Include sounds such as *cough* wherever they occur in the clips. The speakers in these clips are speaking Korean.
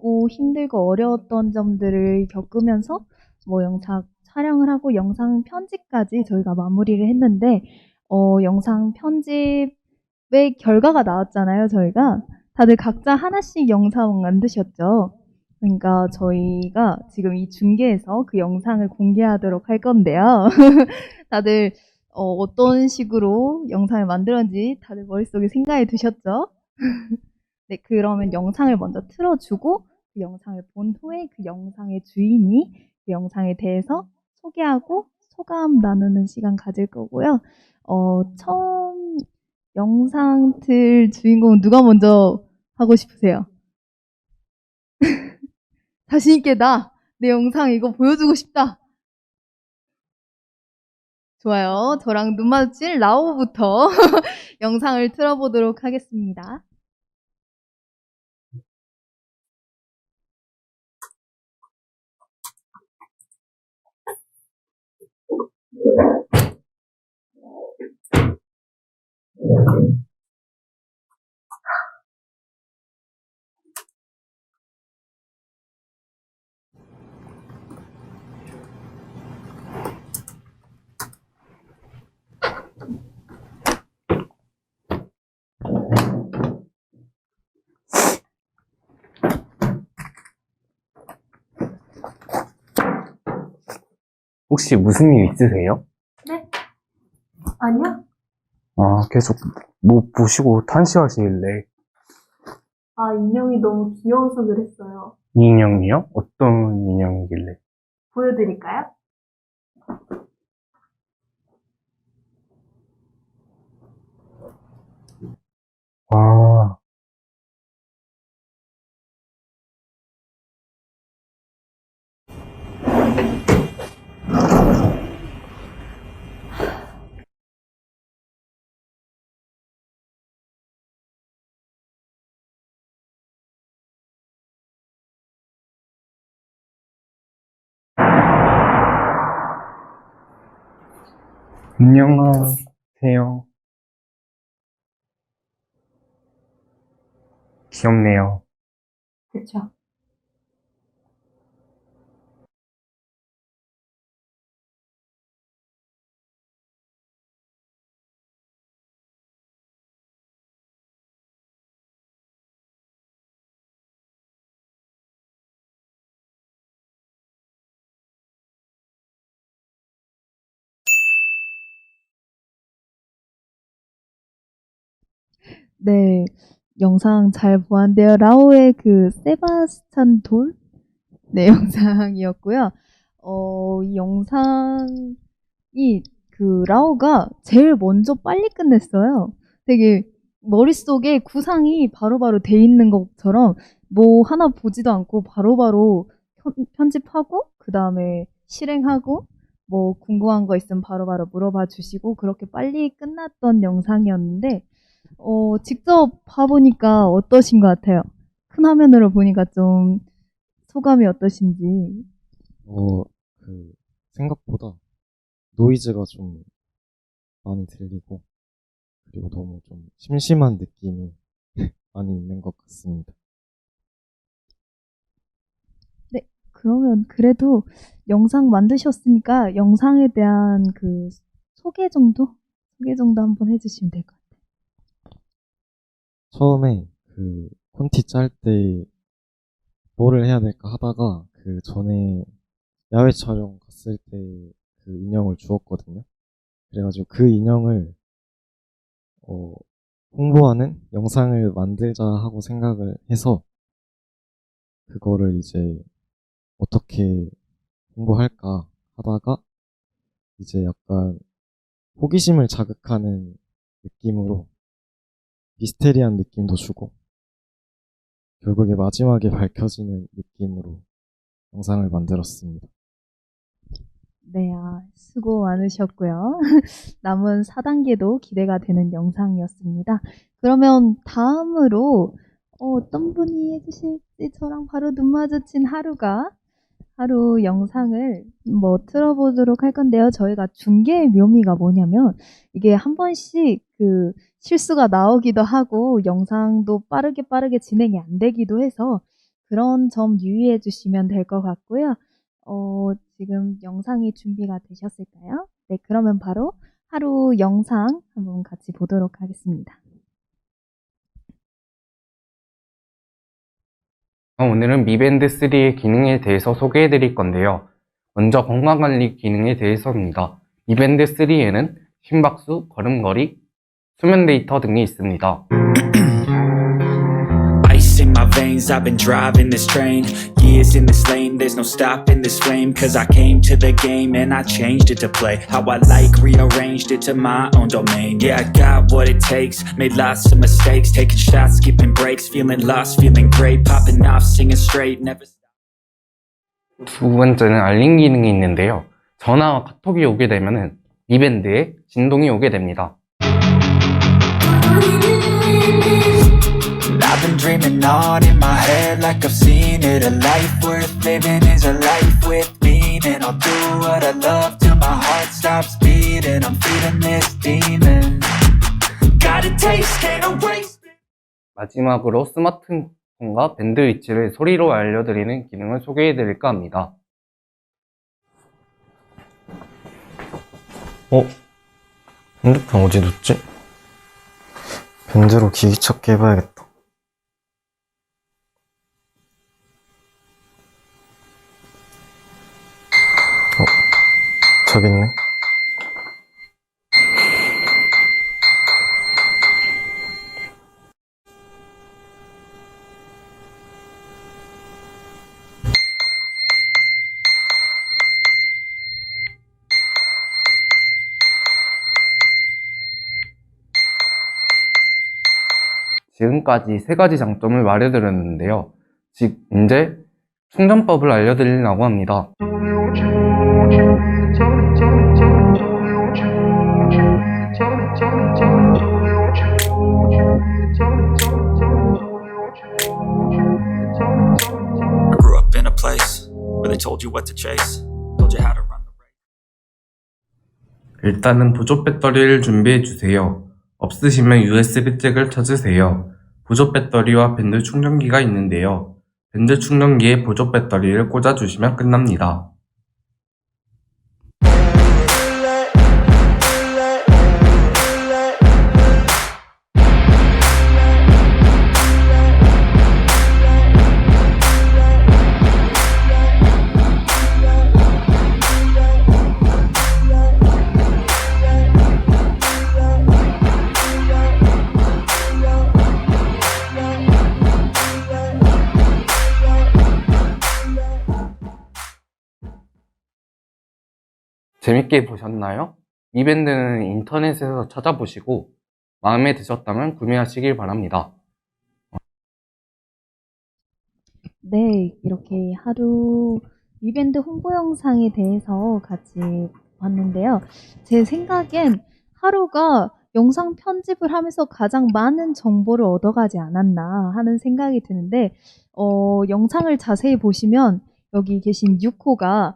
재밌고 힘들고 어려웠던 점들을 겪으면서 뭐 영상 촬영을 하고 영상 편집까지 저희가 마무리를 했는데 어, 영상 편집의 결과가 나왔잖아요, 저희가. 다들 각자 하나씩 영상 만드셨죠. 그러니까 저희가 지금 이 중계에서 그 영상을 공개하도록 할 건데요. *laughs* 다들 어, 떤 식으로 영상을 만들었는지 다들 머릿속에 생각이 드셨죠? *laughs* 네, 그러면 영상을 먼저 틀어주고 그 영상을 본 후에 그 영상의 주인이 그 영상에 대해서 소개하고 소감 나누는 시간 가질 거고요. 어, 처음 영상 틀 주인공은 누가 먼저 하고 싶으세요? *laughs* 자신있게 나, 내 영상 이거 보여주고 싶다. 좋아요. 저랑 눈 마주친 라오부터 *laughs* 영상을 틀어보도록 하겠습니다. Thank you. 혹시 무슨 일 있으세요? 아니요? 아, 계속 못 보시고 탄시하시길래. 아, 인형이 너무 귀여워서 그랬어요. 이 인형이요? 어떤 인형이길래? 보여드릴까요? 아, 안녕하세요. 귀엽네요. 그쵸. 네, 영상 잘 보았는데요. 라오의 그 세바스찬 돌? 네, *laughs* 영상이었고요. 어, 이 영상이 그 라오가 제일 먼저 빨리 끝냈어요. 되게 머릿속에 구상이 바로바로 돼 있는 것처럼 뭐 하나 보지도 않고 바로바로 편- 편집하고 그 다음에 실행하고 뭐 궁금한 거 있으면 바로바로 물어봐 주시고 그렇게 빨리 끝났던 영상이었는데 어, 직접 봐보니까 어떠신 것 같아요? 큰 화면으로 보니까 좀 소감이 어떠신지. 어, 그, 생각보다 노이즈가 좀 많이 들리고, 그리고 너무 좀 심심한 느낌이 *laughs* 많이 있는 것 같습니다. 그러면 그래도 영상 만드셨으니까 영상에 대한 그 소개 정도? 소개 정도 한번 해주시면 될 것 같아요. 처음에 그 콘티 짤 때 뭐를 해야 될까 하다가 그 전에 야외 촬영 갔을 때 그 인형을 주었거든요. 그래가지고 그 인형을 어, 홍보하는 영상을 만들자 하고 생각을 해서 그거를 이제 어떻게 홍보할까 하다가 이제 약간 호기심을 자극하는 느낌으로 미스테리한 느낌도 주고 결국에 마지막에 밝혀지는 느낌으로 영상을 만들었습니다. 네, 아, 수고 많으셨고요. *laughs* 남은 4단계도 기대가 되는 영상이었습니다. 그러면 다음으로 어, 어떤 분이 해주실지 저랑 바로 눈 마주친 하루가 하루 영상을 뭐 틀어보도록 할 건데요. 저희가 중계의 묘미가 뭐냐면 이게 한 번씩 그 실수가 나오기도 하고 영상도 빠르게 빠르게 진행이 안 되기도 해서 그런 점 유의해 주시면 될 것 같고요. 어, 지금 영상이 준비가 되셨을까요? 네, 그러면 바로 하루 영상 한번 같이 보도록 하겠습니다. 오늘은 미밴드 3의 기능에 대해서 소개해 드릴 건데요. 먼저 건강관리 기능에 대해서입니다. 미밴드 3에는 심박수, 걸음걸이, 수면 데이터 등이 있습니다. Veins, I've been driving this train. Years in this lane, there's no stopping this flame. Cause I came to the game and I changed it to play. How I like, rearranged it to my own domain. Yeah, I got what it takes, made lots of mistakes. Taking shots, skipping breaks, feeling lost, feeling great. Popping off, singing straight, never 두 번째는 알림 기능이 있는데요. 전화와 카톡이 오게 되면은 미밴드에 진동이 오게 됩니다. Been dreaming on in my head like I've seen it. A life worth living is a life with meaning. I'll do what I love till my heart stops beating. I'm feeding this demon. Got a taste, can't erase. 마지막으로 스마트폰과 밴드 위치를 소리로 알려드리는 기능을 소개해 드릴까 합니다. 어? 핸드폰 어디 뒀지? 밴드로 기기 찾기 해봐야겠다. 어? 저기 있네. 지금까지 세 가지 장점을 말해드렸는데요. 즉, 이제 충전법을 알려드리려고 합니다. Place where they told you what to chase, told you how to run the race. 일단은 보조 배터리를 준비해 주세요. 없으시면 USB 잭을 찾으세요. 보조 배터리와 밴드 충전기가 있는데요. 밴드 충전기에 보조 배터리를 꽂아 주시면 끝납니다. 재밌게 보셨나요? 이 밴드는 인터넷에서 찾아보시고 마음에 드셨다면 구매하시길 바랍니다. 네, 이렇게 하루 이 밴드 홍보 영상에 대해서 같이 봤는데요. 제 생각엔 하루가 영상 편집을 하면서 가장 많은 정보를 얻어가지 않았나 하는 생각이 드는데, 어, 영상을 자세히 보시면 여기 계신 6호가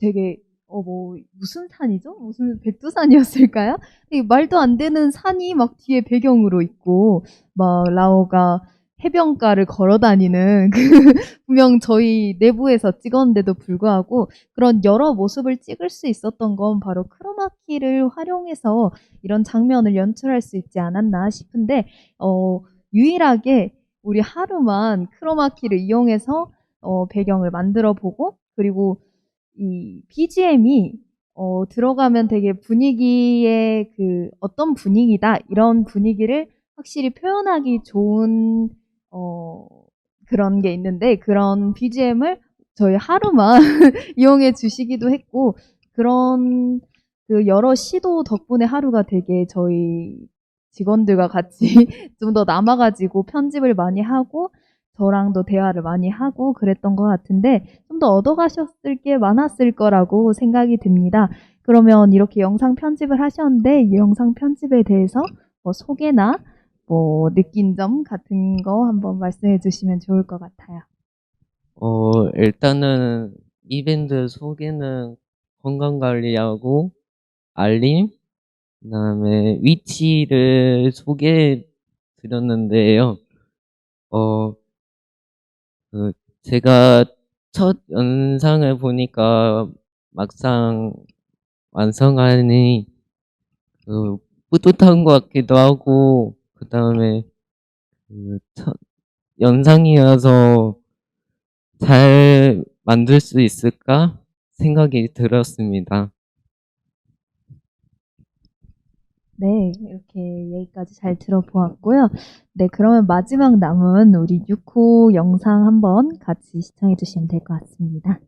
되게 어, 뭐, 무슨 산이죠? 무슨 백두산이었을까요? 이 말도 안 되는 산이 막 뒤에 배경으로 있고, 막 라오가 해변가를 걸어 다니는 *laughs* 그 분명 저희 내부에서 찍었는데도 불구하고 그런 여러 모습을 찍을 수 있었던 건 바로 크로마키를 활용해서 이런 장면을 연출할 수 있지 않았나 싶은데 어 유일하게 우리 하루만 크로마키를 이용해서 어 배경을 만들어 보고 그리고 이 BGM이 어 들어가면 되게 분위기의 그 어떤 분위기다 이런 분위기를 확실히 표현하기 좋은 어, 그런 게 있는데 그런 BGM을 저희 하루만 *laughs* 이용해 주시기도 했고 그런 그 여러 시도 덕분에 하루가 되게 저희 직원들과 같이 *laughs* 좀 더 남아가지고 편집을 많이 하고 저랑도 대화를 많이 하고 그랬던 것 같은데 좀 더 얻어가셨을 게 많았을 거라고 생각이 듭니다. 그러면 이렇게 영상 편집을 하셨는데 이 영상 편집에 대해서 뭐 소개나 뭐 느낀 점 같은 거 한번 말씀해 주시면 좋을 것 같아요. 어, 일단은 이벤트 소개는 건강 관리하고 알림, 그 다음에 위치를 소개해 드렸는데요. 어, 그 제가 첫 영상을 보니까 막상 완성하니 그 뿌듯한 것 같기도 하고 그 다음에 그 첫 영상이어서 잘 만들 수 있을까 생각이 들었습니다. 네, 이렇게 얘기까지 잘 들어보았고요. 네, 그러면 마지막 남은 우리 6호 영상 한번 같이 시청해 주시면 될 것 같습니다.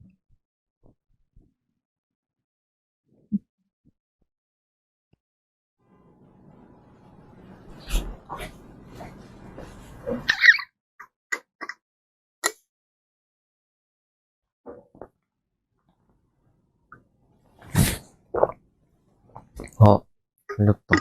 아, 걸렸다.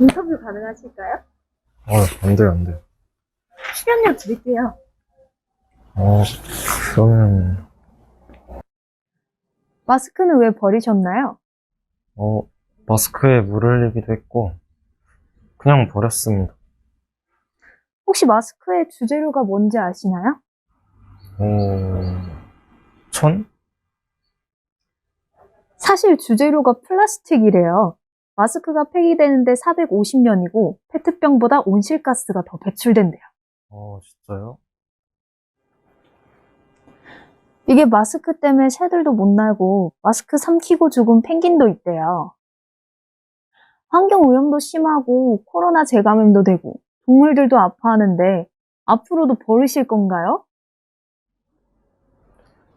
인터뷰 가능하실까요? 어, 안 돼요, 안 돼요. 출연료 드릴게요. 어, 그러면, 마스크는 왜 버리셨나요? 어, 마스크에 물 흘리기도 했고, 그냥 버렸습니다. 혹시 마스크의 주재료가 뭔지 아시나요? 어, 천? 사실 주재료가 플라스틱이래요. 마스크가 폐기되는데 450년이고 페트병보다 온실가스가 더 배출된대요. 어, 진짜요? 이게 마스크 때문에 새들도 못 날고 마스크 삼키고 죽은 펭귄도 있대요. 환경 오염도 심하고 코로나 재감염도 되고 동물들도 아파하는데 앞으로도 버리실 건가요?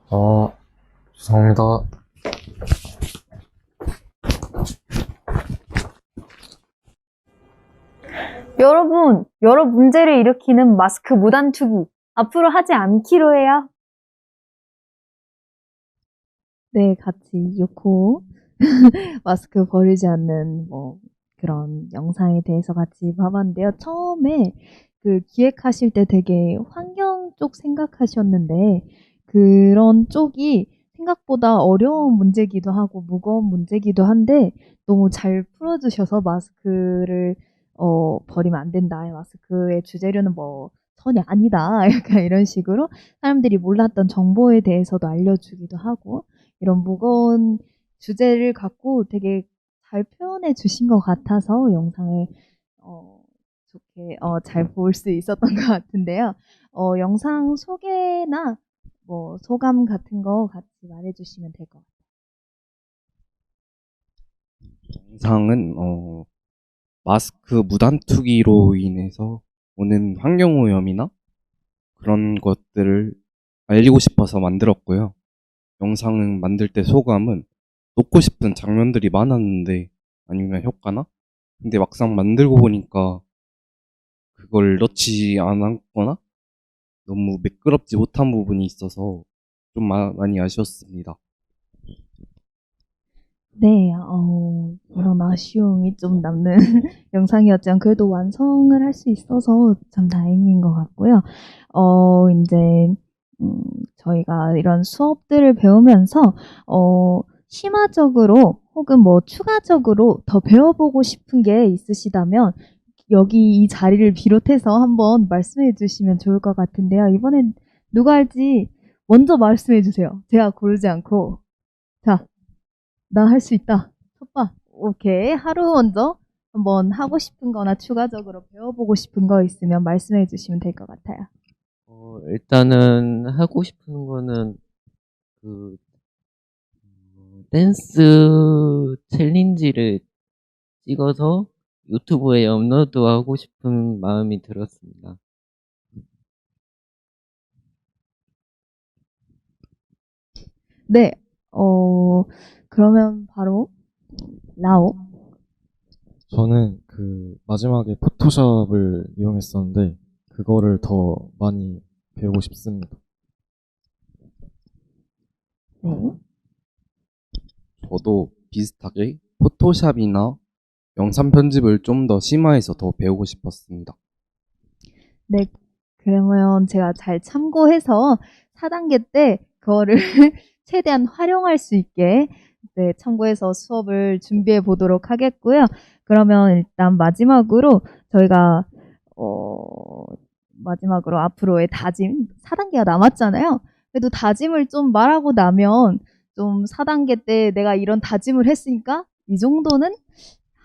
아, 죄송합니다. 여러분, 여러 문제를 일으키는 마스크 무단 투기 앞으로 하지 않기로 해요. 네, 같이 6호 *laughs* 마스크 버리지 않는 뭐 그런 영상에 대해서 같이 봐봤는데요. 처음에 그 기획하실 때 되게 환경 쪽 생각하셨는데 그런 쪽이 생각보다 어려운 문제기도 하고 무거운 문제기도 한데 너무 잘 풀어주셔서 마스크를 어, 버리면 안 된다. 마스크의 주재료는 뭐 천이 아니다. *laughs* 약간 이런 식으로 사람들이 몰랐던 정보에 대해서도 알려주기도 하고 이런 무거운 주제를 갖고 되게 잘 표현해 주신 것 같아서 영상을 어, 좋게 어, 잘 볼 수 있었던 *laughs* 것 같은데요. 어, 영상 소개나 뭐 소감 같은 거 같이 말해주시면 될 것 같아요. 영상은 어, 마스크 무단 투기로 인해서 오는 환경 오염이나 그런 것들을 알리고 싶어서 만들었고요. 영상은 만들 때 소감은 놓고 싶은 장면들이 많았는데 아니면 효과나 근데 막상 만들고 보니까 그걸 넣지 않았거나 너무 매끄럽지 못한 부분이 있어서 좀 마- 많이 아쉬웠습니다. 네, 어, 이런 아쉬움이 좀 남는 *laughs* 영상이었지만 그래도 완성을 할 수 있어서 참 다행인 것 같고요. 어, 이제 음, 저희가 이런 수업들을 배우면서 어, 심화적으로 혹은 뭐 추가적으로 더 배워보고 싶은 게 있으시다면 여기 이 자리를 비롯해서 한번 말씀해 주시면 좋을 것 같은데요. 이번엔 누가 할지 먼저 말씀해 주세요. 제가 고르지 않고. 자, 나 할 수 있다. 첫바. 오케이. 하루 먼저 한번 하고 싶은 거나 추가적으로 배워보고 싶은 거 있으면 말씀해 주시면 될 것 같아요. 어, 일단은 하고 싶은 거는 그 어, 댄스 챌린지를 찍어서 유튜브에 업로드 하고 싶은 마음이 들었습니다. 네. 어, 그러면 바로 라오. 저는 그 마지막에 포토샵을 이용했었는데 그거를 더 많이 배우고 싶습니다. 네. 저도 비슷하게 포토샵이나 영상 편집을 좀 더 심화해서 더 배우고 싶었습니다. 네, 그러면 제가 잘 참고해서 4단계 때 그거를 *laughs* 최대한 활용할 수 있게 네, 참고해서 수업을 준비해 보도록 하겠고요. 그러면 일단 마지막으로 저희가 어, 마지막으로 앞으로의 다짐 4단계가 남았잖아요. 그래도 다짐을 좀 말하고 나면 좀 4단계 때 내가 이런 다짐을 했으니까 이 정도는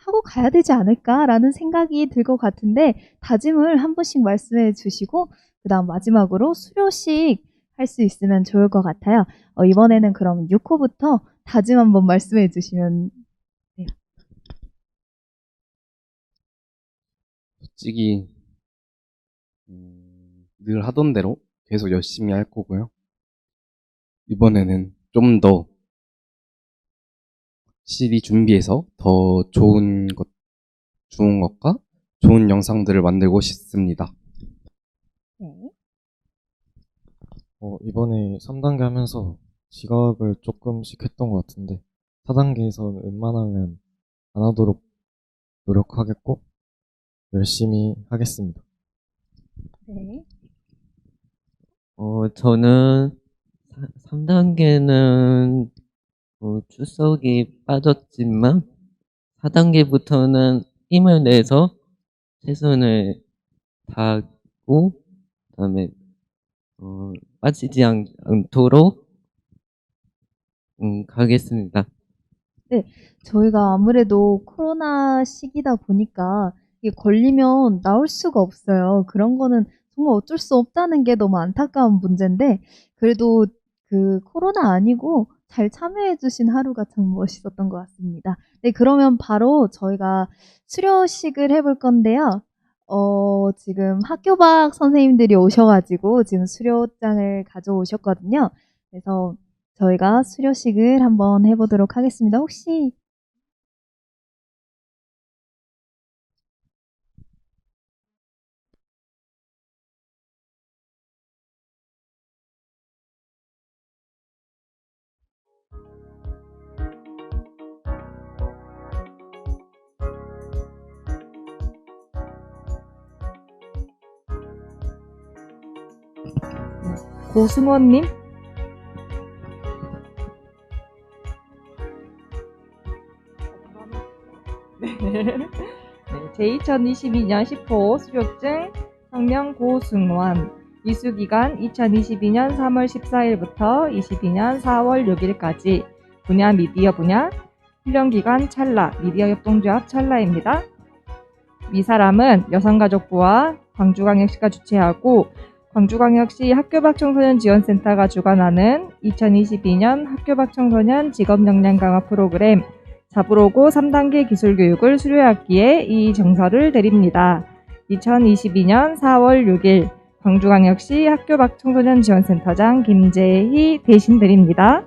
하고 가야 되지 않을까라는 생각이 들 것 같은데 다짐을 한 번씩 말씀해 주시고 그다음 마지막으로 수료식 할 수 있으면 좋을 것 같아요. 어, 이번에는 그럼 6호부터 다짐 한번 말씀해 주시면 솔직히 음, 늘 하던 대로 계속 열심히 할 거고요. 이번에는 좀더 확실히 준비해서 더 좋은 것, 좋은 것과 좋은 영상들을 만들고 싶습니다. 어, 이번에 3단계 하면서 지각을 조금씩 했던 것 같은데 4단계에서는 웬만하면 안 하도록 노력하겠고 열심히 하겠습니다. 네. 어, 저는 3단계는 어, 출석이 빠졌지만 4단계부터는 힘을 내서 최선을 다하고 그다음에 어, 빠지지 않, 않도록 음, 가겠습니다. 저희가 아무래도 코로나 시기다 보니까 이게 걸리면 나올 수가 없어요. 그런 거는 정말 어쩔 수 없다는 게 너무 안타까운 문제인데 그래도 그 코로나 아니고 잘 참여해 주신 하루가 참 멋있었던 것 같습니다. 네, 그러면 바로 저희가 수료식을 해볼 건데요. 어, 지금 학교 밖 선생님들이 오셔가지고 지금 수료장을 가져오셨거든요. 그래서 저희가 수료식을 한번 해보도록 하겠습니다. 혹시 고승원님? 네. 제2022년 10호 수료증 성명 고승원 이수기간 2022년 3월 14일부터 22년 4월 6일까지 분야 미디어 분야 훈련기간 찰나 미디어 협동조합 찰나입니다. 이 사람은 여성가족부와 광주광역시가 주최하고 광주광역시 학교밖 청소년 지원센터가 주관하는 2022년 학교밖 청소년 직업 역량 강화 프로그램 잡으로고 3단계 기술교육을 수료했기에 이 정서를 드립니다. 2022년 4월 6일 광주광역시 학교밖 청소년 지원센터장 김재희 대신 드립니다.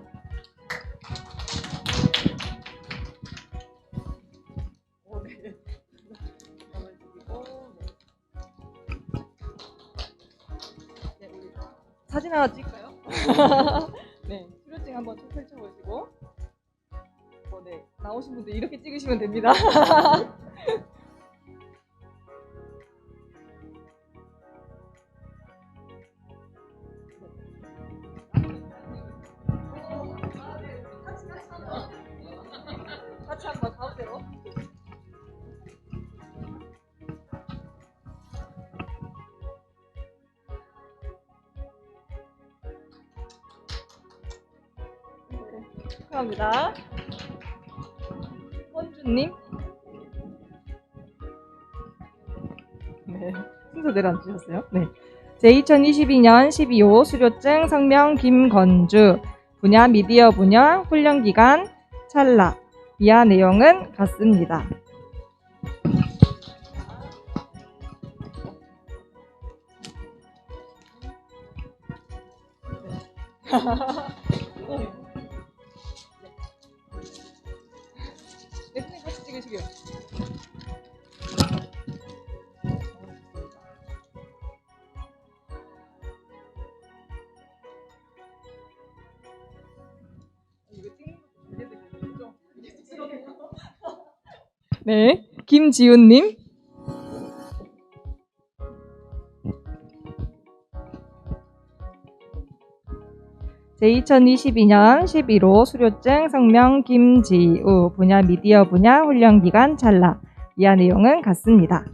사진 하나 찍을까요? *laughs* 네, 수료증 한번 쭉 펼쳐보시고 어, 네, 나오신 분들 이렇게 찍으시면 됩니다. *laughs* 님. 네, 순서대로 앉으셨어요. 네. 제2022년 12호 수료증 성명 김건주 분야 미디어 분야 훈련 기간 찰나 이하 내용은 같습니다. *laughs* 네. 김지훈님. 제2022년 11호 수료증 성명 김지우 분야 미디어 분야 훈련 기간 찰나 이하 내용은 같습니다.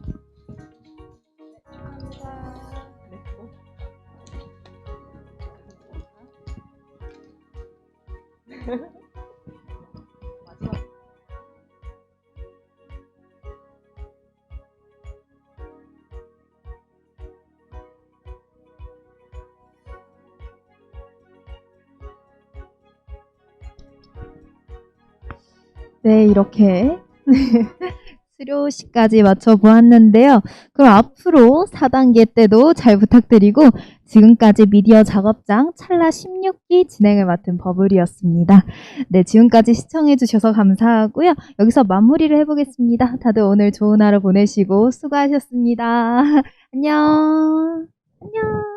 네, 이렇게 *laughs* 수료시까지 맞춰보았는데요. 그럼 앞으로 4단계 때도 잘 부탁드리고 지금까지 미디어 작업장 찰나 16기 진행을 맡은 버블이었습니다. 네, 지금까지 시청해주셔서 감사하고요. 여기서 마무리를 해보겠습니다. 다들 오늘 좋은 하루 보내시고 수고하셨습니다. *laughs* 안녕. 안녕.